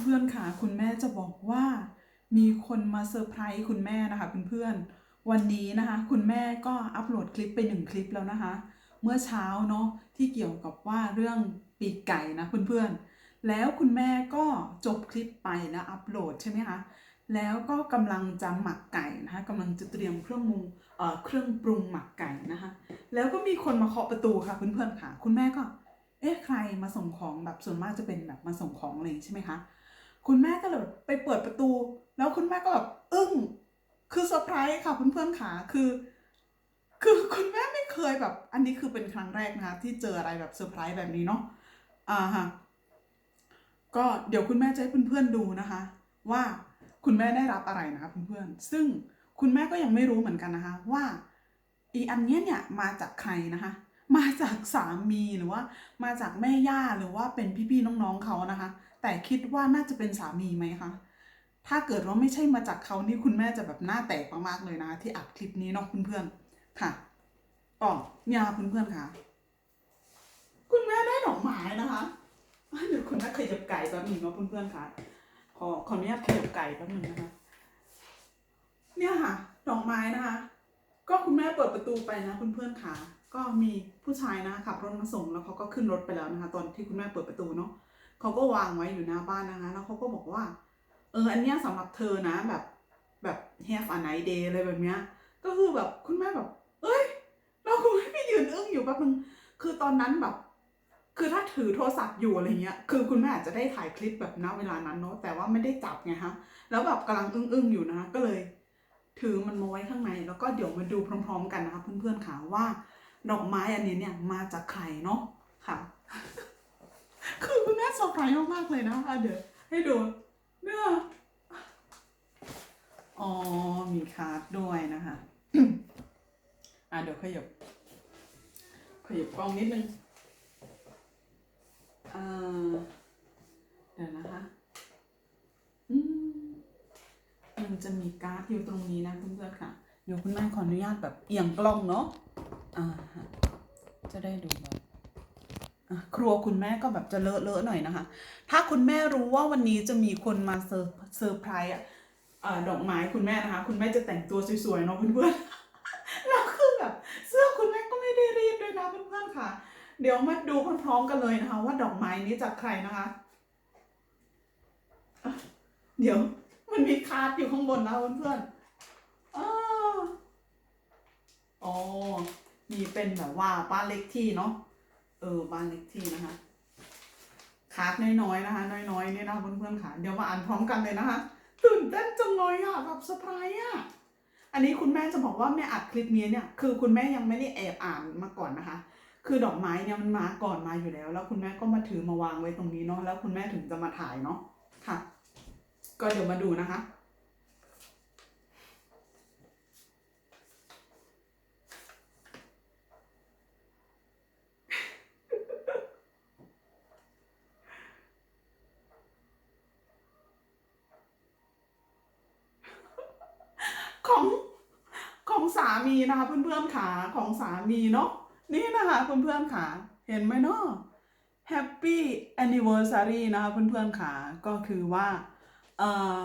เพื่อนค่ะคุณแม่จะบอกว่ามีคนมาเซอร์ไพรส์คุณแม่นะคะเพื่อนๆวันนี้นะคะ คุณแม่ก็อัปโหลดคลิปไปหนึ่งคลิปแล้วนะคะ เมื่อเช้าเนาะที่เกี่ยวกับว่าเรื่องปีกไก่นะเพื่อนๆแล้วคุณแม่ก็จบคลิปไปแล้วอัปโหลดใช่ไหมคะแล้วก็กำลังจะหมักไก่นะคะกำลังจะเตรียมเครื่องมุงเอ่อเครื่องปรุงหมักไก่นะคะ แล้วก็มีคนมาเคาะประตูค่ะเพื่อนๆค่ะ คุณแม่ก็ เอ๊ะใครมาส่งของแบบส่วนมากจะเป็นแบบมาส่งของอะไรใช่ไหมคะ คุณแม่ก็เลยไปเปิดประตู แล้วคุณแม่ก็แบบอึ้ง คือเซอร์ไพรส์ค่ะเพื่อนๆค่ะ คือ คือคุณแม่ไม่เคยแบบ อันนี้คือเป็นครั้งแรกนะคะที่เจออะไรแบบเซอร์ไพรส์แบบนี้เนาะ อ่าฮะ ก็เดี๋ยวคุณแม่จะให้เพื่อนๆดูนะคะ ว่าคุณแม่ได้รับอะไรนะคะเพื่อนๆ ซึ่งคุณแม่ก็ยังไม่รู้เหมือนกันนะคะ ว่าอีอันเนี้ยเนี่ยมาจากใครนะคะ มาจากสามีหรือว่า มาจากแม่ย่าหรือว่าเป็นพี่ๆน้องๆเขานะคะ แต่คิดว่าน่าจะเป็นสามีไหมคะ ถ้าเกิดว่าไม่ใช่มาจากเขานี่คุณแม่จะแบบหน้าแตกมากๆเลยนะ ที่อัดคลิปนี้เนาะเพื่อนๆค่ะก็เนี่ยเพื่อนๆค่ะ คุณแม่ได้ดอกไม้นะคะเดี๋ยวคุณแม่ขยับไก่แป๊บนึงเนาะเพื่อนๆค่ะ ขอขออนุญาตขยับไก่แป๊บนึงนะคะ เนี่ยค่ะดอกไม้นะคะ ก็คุณแม่เปิดประตูไปนะเพื่อนๆค่ะ ก็มีผู้ชายนะขับรถมาส่งแล้วเขาก็ขึ้นรถไปแล้วนะคะ ตอนที่คุณแม่เปิดประตูเนาะ เขาก็วางไว้อยู่หน้าบ้านนะคะ แล้วเขาก็บอกว่า เออ อันเนี้ยสำหรับเธอนะ แบบแบบ have a nice day อะไรแบบเนี้ย ก็คือแบบคุณแม่แบบ เอ้ย เราคุณแม่ไปยืนอึ้งอยู่แป๊บนึง คือตอนนั้นแบบ คือถ้าถือโทรศัพท์อยู่อะไรเงี้ย คือคุณแม่อาจจะได้ถ่ายคลิปแบบณเวลานั้นเนาะ แต่ว่าไม่ได้จับไงฮะ แล้วแบบกำลังอึ้งๆอยู่นะคะก็เลย ถือมันมาไว้ข้างใน แล้วก็เดี๋ยวมาดูพร้อม ๆ กันนะคะเพื่อนๆค่ะว่า ดอกไม้อันนี้เนี่ยมาจากใครเนาะค่ะ คือคุณแม่เซอร์ไพรส์มากๆเลยนะอะเดี๋ยวให้ดูเนี่ยอ๋อมีคาร์ดด้วยนะคะ อะเดี๋ยวขยับขยับกล้องนิดนึงอ่าเดี๋ยวนะคะอืมมันจะมีการ์ดอยู่ตรงนี้นะเพื่อนๆค่ะ เดี๋ยวคุณแม่ขออนุญาตแบบเอียงกล้องเนาะอ่าจะได้ดูแบบ ครัวคุณแม่ก็แบบจะเลอะเลอะๆหน่อยนะคะ ถ้าคุณแม่รู้ว่าวันนี้จะมีคนมาเซอร์เซอร์ไพรส์อะดอกไม้คุณแม่นะคะ คุณแม่จะแต่งตัวสวยๆเนาะเพื่อนๆแล้วคือแบบเสื้อคุณแม่ก็ไม่ได้รีดด้วยนะเพื่อนๆค่ะ เดี๋ยวมาดูพร้อมๆกันเลยนะคะ ว่าดอกไม้นี้จากใครนะคะะเดี๋ยวมันมีคาร์ดอยู่ข้างบนนะเพื่อนๆอ๋อมีเป็นแบบว่าบ้านเล็กที่เนาะ ออบ้านเล็กที่นะคะคาดน้อยๆนะคะ น้อยๆเนี่ยนะเพื่อนๆค่ะเดี๋ยวมาอ่านพร้อมกันเลยนะคะตื่นเต้นจังเลยอะแบบเซอร์ไพรส์อะอันนี้คุณแม่จะบอกว่าแม่อัดคลิปนี้เนี่ยคือคุณแม่ยังไม่ได้แอบอ่านมาก่อนนะคะ คือดอกไม้เนี่ยมันมาก่อนมาอยู่แล้ว แล้วคุณแม่ก็มาถือมาวางไว้ตรงนี้เนาะแล้วคุณแม่ถึงจะมาถ่ายเนาะค่ะ ก็เดี๋ยวมาดูนะคะ ของของสามีนะคะเพื่อนๆขาของสามีเนาะนี่นะคะเพื่อนๆขาเห็นไหมเนาะ Happy Anniversary นะคะเพื่อนๆขาก็คือว่าเอ่อ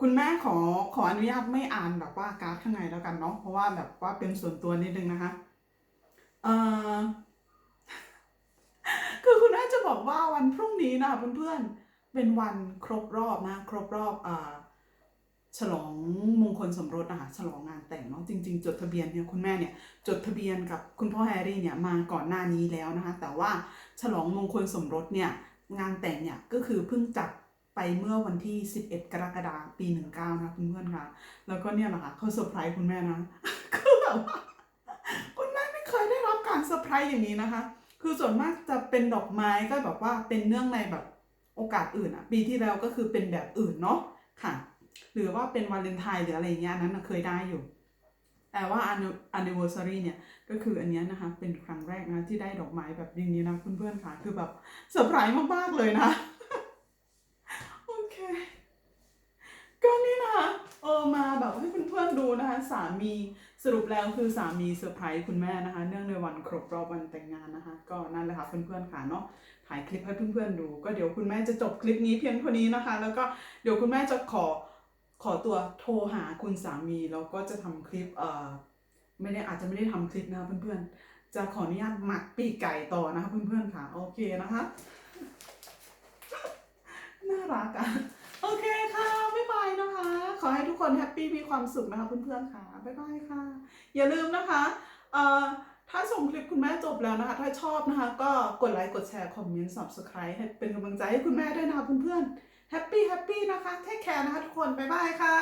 คุณแม่ขอขออนุญาตไม่อ่านแบบว่าการ์ดข้างในแล้วกันเนาะเพราะว่าแบบว่าเป็นส่วนตัวนิดนึงนะคะเอ่อคือคุณแม่จะบอกว่าวันพรุ่งนี้นะคะเพื่อนๆเป็นวันครบรอบนะครบรอบอ่า ฉลองมงคลสมรสนะคะฉลองงานแต่งเนาะจริง ๆ จดทะเบียนเนี่ยคุณแม่เนี่ยจดทะเบียนกับคุณพ่อแฮร์รี่เนี่ยมาก่อนหน้านี้แล้วนะคะ แต่ว่าฉลองมงคลสมรสเนี่ยงานแต่งเนี่ยก็คือเพิ่งจัดไปเมื่อวันที่ 11 กรกฎาคมปี 19 นะเพื่อนๆค่ะ แล้วก็เนี่ยแหละค่ะเขาเซอร์ไพรส์คุณแม่นะ คือแบบว่าคุณแม่ไม่เคยได้รับการเซอร์ไพรส์อย่างนี้นะคะ คือส่วนมากจะเป็นดอกไม้ก็แบบว่าเป็นเนื่องในแบบโอกาสอื่นอะปีที่แล้วก็คือเป็นแบบอื่นเนาะค่ะ หรือว่าเป็นวาเลนไทน์หรืออะไรเงี้ยอันนั้นเคยได้อยู่ แต่ว่า anni- anniversary เนี่ย ก็คืออันเนี้ยนะคะ เป็นครั้งแรกนะที่ได้ดอกไม้แบบอย่างนี้นะเพื่อนๆค่ะ คือแบบเซอร์ไพรส์มากๆเลยนะ โอเค ก็นี่นะคะเออมาแบบให้เพื่อนๆดูนะคะ สามีสรุปแล้วคือสามีเซอร์ไพรส์คุณแม่นะคะ เนื่องในวันครบรอบวันแต่งงานนะคะ ก็นั่นแหละค่ะเพื่อนๆค่ะเนาะถ่ายคลิปให้เพื่อนๆดู ก็เดี๋ยวคุณแม่จะจบคลิปนี้เพียงเท่านี้นะคะ แล้วก็เดี๋ยวคุณแม่จะขอ ขอตัวโทรหาคุณสามีแล้วก็จะทำคลิปเอ่อไม่ได้อาจจะไม่ได้ทำคลิปนะคะเพื่อนๆ จะขออนุญาตหมักปีกไก่ต่อนะคะเพื่อนๆค่ะโอเคนะคะน่ารักอะโอเคค่ะบ๊ายบายนะคะ ขอให้ทุกคนแฮปปี้มีความสุขนะคะเพื่อนๆค่ะบ๊ายบายค่ะ อย่าลืมนะคะเอ่อ ถ้าส่งคลิปคุณแม่จบแล้วนะคะ ถ้าชอบนะคะ ก็กดไลค์ กดแชร์ คอมเมนต์ subscribe ให้เป็นกำลังใจให้คุณแม่ด้วยนะคะเพื่อนๆ แฮปปี้แฮปปี้นะคะ เทคแคร์นะคะทุกคน บ๊ายบายค่ะ